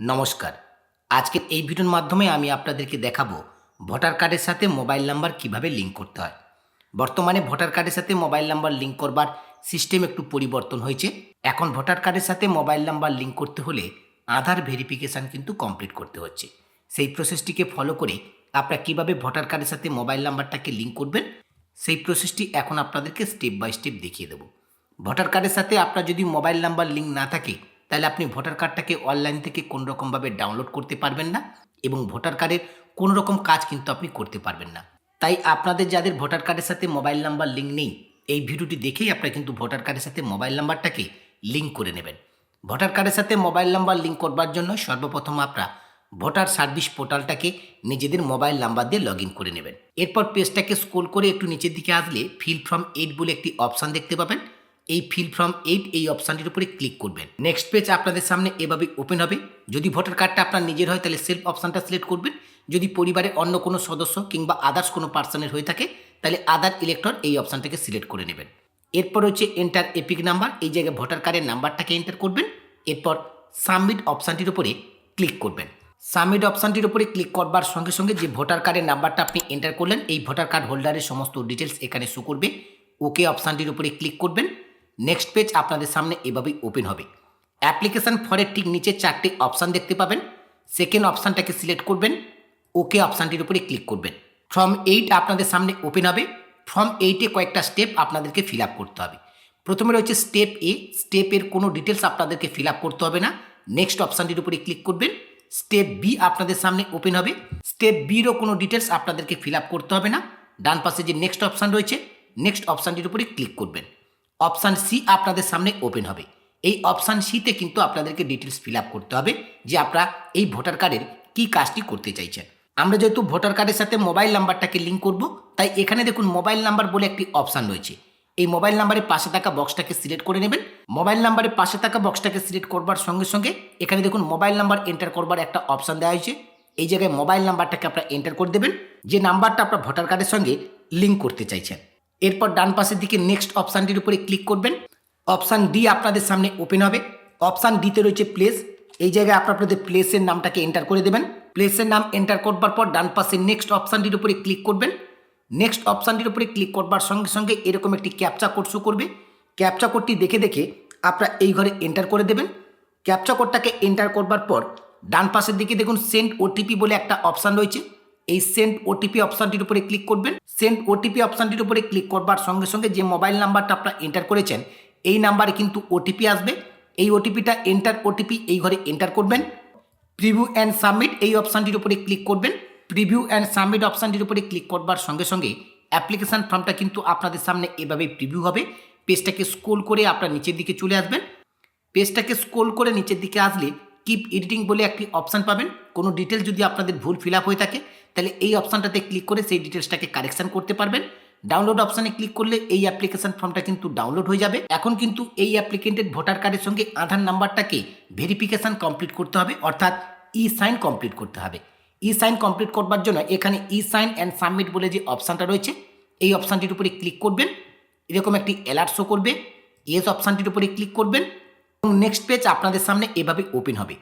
নমস্কার। আজকের এই ভিডিওর মাধ্যমে আমি আপনাদেরকে দেখাবো ভোটার কার্ডের সাথে মোবাইল নাম্বার কীভাবে লিঙ্ক করতে হয়। বর্তমানে ভোটার কার্ডের সাথে মোবাইল নাম্বার লিঙ্ক করবার সিস্টেম একটু পরিবর্তন হয়েছে। এখন ভোটার কার্ডের সাথে মোবাইল নাম্বার লিঙ্ক করতে হলে আধার ভেরিফিকেশান কিন্তু কমপ্লিট করতে হচ্ছে। সেই প্রসেসটিকে ফলো করে আপনারা কীভাবে ভোটার কার্ডের সাথে মোবাইল নাম্বারটাকে লিঙ্ক করবেন, সেই প্রসেসটি এখন আপনাদেরকে স্টেপ বাই স্টেপ দেখিয়ে দেবো। ভোটার কার্ডের সাথে আপনার যদি মোবাইল নাম্বার লিঙ্ক না থাকে তাহলে আপনি ভোটার কার্ডটাকে অনলাইন থেকে কোনো রকমভাবে ডাউনলোড করতে পারবেন না এবং ভোটার কার্ডের কোনো রকম কাজ কিন্তু আপনি করতে পারবেন না। তাই আপনাদের যাদের ভোটার কার্ডের সাথে মোবাইল নাম্বার লিঙ্ক নেই, এই ভিডিওটি দেখেই আপনারা কিন্তু ভোটার কার্ডের সাথে মোবাইল নাম্বারটাকে লিঙ্ক করে নেবেন। ভোটার কার্ডের সাথে মোবাইল নাম্বার লিঙ্ক করবার জন্য সর্বপ্রথম আপনারা ভোটার সার্ভিস পোর্টালটাকে নিজেদের মোবাইল নাম্বার দিয়ে লগ করে নেবেন। এরপর পেজটাকে স্ক্রোল করে একটু নিচের দিকে আসলে ফিল ফ্রম এইট বলে একটি অপশান দেখতে পাবেন। এই ফিল ফ্রম এইট এই অপশানটির উপরে ক্লিক করবেন। নেক্সট পেজ আপনাদের সামনে এভাবে ওপেন হবে। যদি ভোটার কার্ডটা আপনার নিজের হয়, তাহলে সেলফ অপশানটা সিলেক্ট করবেন। যদি পরিবারের অন্য কোনো সদস্য কিংবা আদার্স কোনো পার্সনের হয়ে থাকে, তাহলে আদার ইলেক্টর এই অপশানটাকে সিলেক্ট করে নেবেন। এরপর হচ্ছে এন্টার এপিক নাম্বার এই জায়গায় ভোটার কার্ডের নাম্বারটাকে এন্টার করবেন। এরপর সাবমিট অপশানটির উপরে ক্লিক করবেন। সাবমিট অপশানটির উপরে ক্লিক করবার সঙ্গে সঙ্গে যে ভোটার কার্ডের নাম্বারটা আপনি এন্টার করলেন, এই ভোটার কার্ড হোল্ডারের সমস্ত ডিটেলস এখানে শো করবে। ওকে অপশানটির উপরে ক্লিক করবেন। নেক্সট পেজ আপনাদের সামনে এভাবেই ওপেন হবে। অ্যাপ্লিকেশান ফরের ঠিক নিচে চারটে অপশান দেখতে পাবেন। সেকেন্ড অপশানটাকে সিলেক্ট করবেন। ওকে অপশানটির উপরে ক্লিক করবেন। ফর্ম এইট আপনাদের সামনে ওপেন হবে। ফর্ম এইটে কয়েকটা স্টেপ আপনাদেরকে ফিল আপ করতে হবে। প্রথমে রয়েছে স্টেপ এ স্টেপের কোনো ডিটেলস আপনাদেরকে ফিল আপ করতে হবে না। নেক্সট অপশানটির উপরে ক্লিক করবেন। স্টেপ বি আপনাদের সামনে ওপেন হবে। স্টেপ বিরও কোনো ডিটেলস আপনাদেরকে ফিল আপ করতে হবে না। ডান পাশে যে নেক্সট অপশান রয়েছে নেক্সট অপশানটির উপরে ক্লিক করবেন। অপশান সি আপনাদের সামনে ওপেন হবে। এই অপশান সিতে কিন্তু আপনাদেরকে ডিটেলস ফিল আপ করতে হবে যে আপনারা এই ভোটার কার্ডের কী কাজটি করতে চাইছেন। আমরা যেহেতু ভোটার কার্ডের সাথে মোবাইল নাম্বারটাকে লিঙ্ক করব, তাই এখানে দেখুন মোবাইল নাম্বার বলে একটি অপশান রয়েছে। এই মোবাইল নাম্বারের পাশে থাকা বক্সটাকে সিলেক্ট করে নেবেন। মোবাইল নাম্বারের পাশে থাকা বক্সটাকে সিলেক্ট করবার সঙ্গে সঙ্গে এখানে দেখুন মোবাইল নাম্বার এন্টার করবার একটা অপশান দেওয়া হয়েছে। এই জায়গায় মোবাইল নাম্বারটাকে আপনারা এন্টার করে দেবেন। যে নাম্বারটা আপনার ভোটার কার্ডের সঙ্গে লিঙ্ক করতে চাইছেন। এরপর ডান পাশের দিকে নেক্সট অপশানটির উপরে ক্লিক করবেন। অপশান ডি আপনাদের সামনে ওপেন হবে। অপশান ডিতে রয়েছে প্লেস এই জায়গায় আপনার আপনাদের প্লেসের নামটাকে এন্টার করে দেবেন। প্লেসের নাম এন্টার করবার পর ডান পাশে নেক্সট অপশানটির উপরে ক্লিক করবেন। নেক্সট অপশানটির উপরে ক্লিক করবার সঙ্গে সঙ্গে এরকম একটি ক্যাপচা কোড শো করবে। ক্যাপচা কোডটি দেখে দেখে আপনারা এই ঘরে এন্টার করে দেবেন। ক্যাপচা কোডটাকে এন্টার করবার পর ডান পাশের দিকে দেখুন সেন্ড ওটিপি বলে একটা অপশান রয়েছে। এই সেন্ড ওটিপি অপশানটির উপরে ক্লিক করবেন। সেন্ড ওটিপি অপশানটির উপরে ক্লিক করবার সঙ্গে সঙ্গে যে মোবাইল নাম্বারটা আপনারা এন্টার করেছেন, এই নাম্বারে কিন্তু ওটিপি আসবে। এই ওটিপিটা এন্টার ওটিপি এই ঘরে এন্টার করবেন। প্রিভিউ অ্যান্ড সাবমিট এই অপশানটির উপরে ক্লিক করবেন। প্রিভিউ অ্যান্ড সাবমিট অপশানটির উপরে ক্লিক করবার সঙ্গে সঙ্গে অ্যাপ্লিকেশান ফর্মটা কিন্তু আপনাদের সামনে এভাবে প্রিভিউ হবে। পেজটাকে স্ক্রোল করে আপনার নিচের দিকে চলে আসবেন। পেজটাকে স্ক্রোল করে নিচের দিকে আসলে কিপ এডিটিং বলে একটি অপশান পাবেন। কোনো ডিটেলস যদি আপনাদের ভুল ফিল আপ হয়ে থাকে, তাহলে এই অপশানটাতে ক্লিক করে সেই ডিটেলসটাকে কারেকশন করতে পারবেন। ডাউনলোড অপশানে ক্লিক করলে এই অ্যাপ্লিকেশন ফর্মটা কিন্তু ডাউনলোড হয়ে যাবে। এখন কিন্তু এই অ্যাপ্লিকেন্টের ভোটার কার্ডের সঙ্গে আধার নাম্বারটাকে ভেরিফিকেশন কমপ্লিট করতে হবে, অর্থাৎ ই সাইন কমপ্লিট করতে হবে। ই সাইন কমপ্লিট করবার জন্য এখানে ই সাইন অ্যান্ড সাবমিট বলে যে অপশানটা রয়েছে, এই অপশানটির উপরে ক্লিক করবেন। এরকম একটি অ্যালার্ট শো করবে। ইয়েস অপশানটির উপরে ক্লিক করবেন। এবং নেক্সট পেজ আপনাদের সামনে এভাবে ওপেন হবে।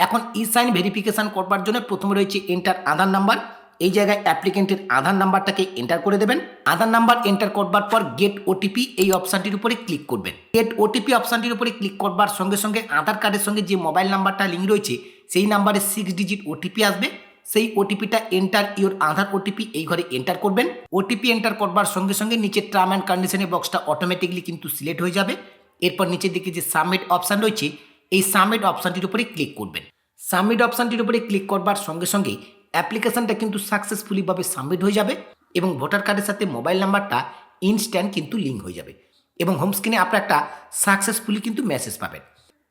এখন ই সাইন ভেরিফিকেশান করবার জন্য প্রথমে রয়েছে এন্টার আধার নাম্বার এই জায়গায় অ্যাপ্লিকেন্টের আধার নাম্বারটাকে এন্টার করে দেবেন। আধার নাম্বার এন্টার করবার পর গেট ওটিপি এই অপশানটির উপরে ক্লিক করবেন। গেট ওটিপি অপশানটির উপরে ক্লিক করবার সঙ্গে সঙ্গে আধার কার্ডের সঙ্গে যে মোবাইল নাম্বারটা লিঙ্ক রয়েছে, সেই নাম্বারে সিক্স ডিজিট ওটিপি আসবে। সেই ওটিপিটা এন্টার ইওর আধার ওটিপি এই ঘরে এন্টার করবেন। ওটিপি এন্টার করবার সঙ্গে সঙ্গে নিচে টার্ম অ্যান্ড কন্ডিশনের বক্সটা অটোমেটিকলি কিন্তু সিলেক্ট হয়ে যাবে। এরপর নিচের দিকে যে সাবমিট অপশান রয়েছে, এই সাবমিট অপশানটির উপরে ক্লিক করবেন। সাবমিট অপশানটির উপরে ক্লিক করবার সঙ্গে সঙ্গে অ্যাপ্লিকেশানটা কিন্তু সাকসেসফুলিভাবে সাবমিট হয়ে যাবে এবং ভোটার কার্ডের সাথে মোবাইল নাম্বারটা ইনস্ট্যান্ট কিন্তু লিঙ্ক হয়ে যাবে এবং হোম স্ক্রিনে আপনার একটা সাকসেসফুলি কিন্তু মেসেজ পাবেন।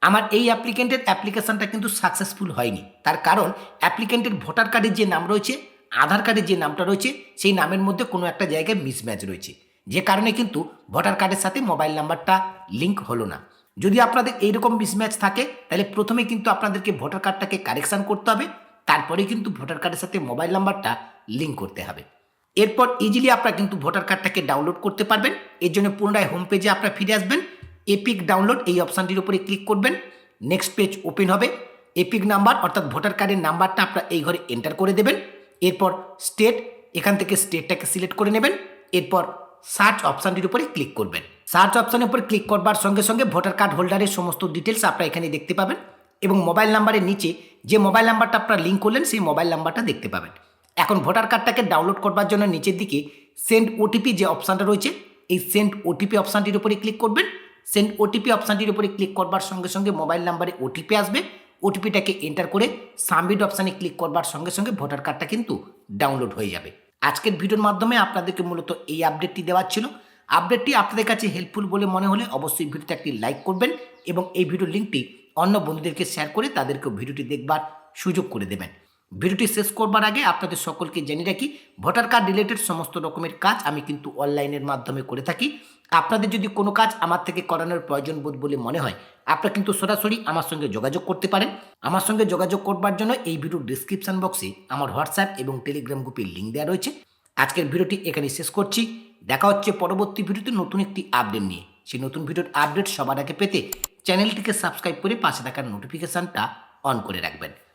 আমার এই অ্যাপ্লিকেন্টের অ্যাপ্লিকেশানটা কিন্তু সাকসেসফুল হয়নি। তার কারণ অ্যাপ্লিকেন্টের ভোটার কার্ডের যে নাম রয়েছে, আধার কার্ডের যে নামটা রয়েছে, সেই নামের মধ্যে কোনো একটা জায়গায় মিসম্যাচ রয়েছে। যে কারণে কিন্তু ভোটার কার্ডের সাথে মোবাইল নাম্বারটা লিঙ্ক হলো না। যদি আপনাদের এইরকম মিসম্যাচ থাকে, তাহলে প্রথমে কিন্তু আপনাদেরকে ভোটার কার্ডটাকে কারেকশান করতে হবে, তারপরে কিন্তু ভোটার কার্ডের সাথে মোবাইল নাম্বারটা লিঙ্ক করতে হবে। এরপর ইজিলি আপনারা কিন্তু ভোটার কার্ডটাকে ডাউনলোড করতে পারবেন, এর জন্য পুনরায় হোম পেজে আপনারা ফিরে আসবেন এপিক ডাউনলোড এই অপশানটির উপরে ক্লিক করবেন নেক্সট পেজ ওপেন হবে এপিক নাম্বার অর্থাৎ ভোটার কার্ডের নাম্বারটা আপনারা এই ঘরে এন্টার করে দেবেন, এরপর স্টেট এখান থেকে স্টেটটাকে সিলেক্ট করে নেবেন, এরপর সার্চ অপশানটির উপরে ক্লিক করবেন। সার্চ অপশানের উপর ক্লিক করবার সঙ্গে সঙ্গে ভোটার কার্ড হোল্ডারের সমস্ত ডিটেলস আপনারা এখানে দেখতে পাবেন এবং মোবাইল নাম্বারের নিচে যে মোবাইল নাম্বারটা আপনারা লিঙ্ক করলেন, সেই মোবাইল নাম্বারটা দেখতে পাবেন। এখন ভোটার কার্ডটাকে ডাউনলোড করবার জন্য নিচের দিকে সেন্ড ওটিপি যে অপশানটা রয়েছে, এই সেন্ড ওটিপি অপশানটির উপরে ক্লিক করবেন। সেন্ড ওটিপি অপশানটির উপরে ক্লিক করবার সঙ্গে সঙ্গে মোবাইল নাম্বারে ওটিপি আসবে। ওটিপিটাকে এন্টার করে সাবমিট অপশানে ক্লিক করবার সঙ্গে সঙ্গে ভোটার কার্ডটা কিন্তু ডাউনলোড হয়ে যাবে। আজকের ভিডিওর মাধ্যমে আপনাদেরকে মূলত এই আপডেটটি দেওয়ার ছিল। আপডেটটি আপনাদের কাছে হেল্পফুল বলে মনে হলে অবশ্যই ভিডিওতে একটি লাইক করবেন এবং এই ভিডিওর লিঙ্কটি অন্য বন্ধুদেরকে শেয়ার করে তাদেরকে ভিডিওটি দেখবার সুযোগ করে দেবেন। ভিডিওটি শেষ করবার আগে আপনাদের সকলকে জেনে রাখি, ভোটার কার্ড রিলেটেড সমস্ত রকমের কাজ আমি কিন্তু অনলাইনের মাধ্যমে করে থাকি। আপনাদের যদি কোনো কাজ আমার থেকে করানোর প্রয়োজন বোধ বলে মনে হয়, আপনারা কিন্তু সরাসরি আমার সঙ্গে যোগাযোগ করতে পারেন। আমার সঙ্গে যোগাযোগ করবার জন্য এই ভিডিওর ডিসক্রিপশন বক্সে আমার হোয়াটসঅ্যাপ এবং টেলিগ্রাম গ্রুপের লিঙ্ক দেওয়া রয়েছে। আজকের ভিডিওটি এখানে শেষ করছি। দেখা হচ্ছে পরবর্তী ভিডিওতে নতুন একটি আপডেট নিয়ে। সেই নতুন ভিডিওর আপডেট সবার আগে পেতে চ্যানেলটিকে সাবস্ক্রাইব করে পাশে থাকার নোটিফিকেশানটা অন করে রাখবেন।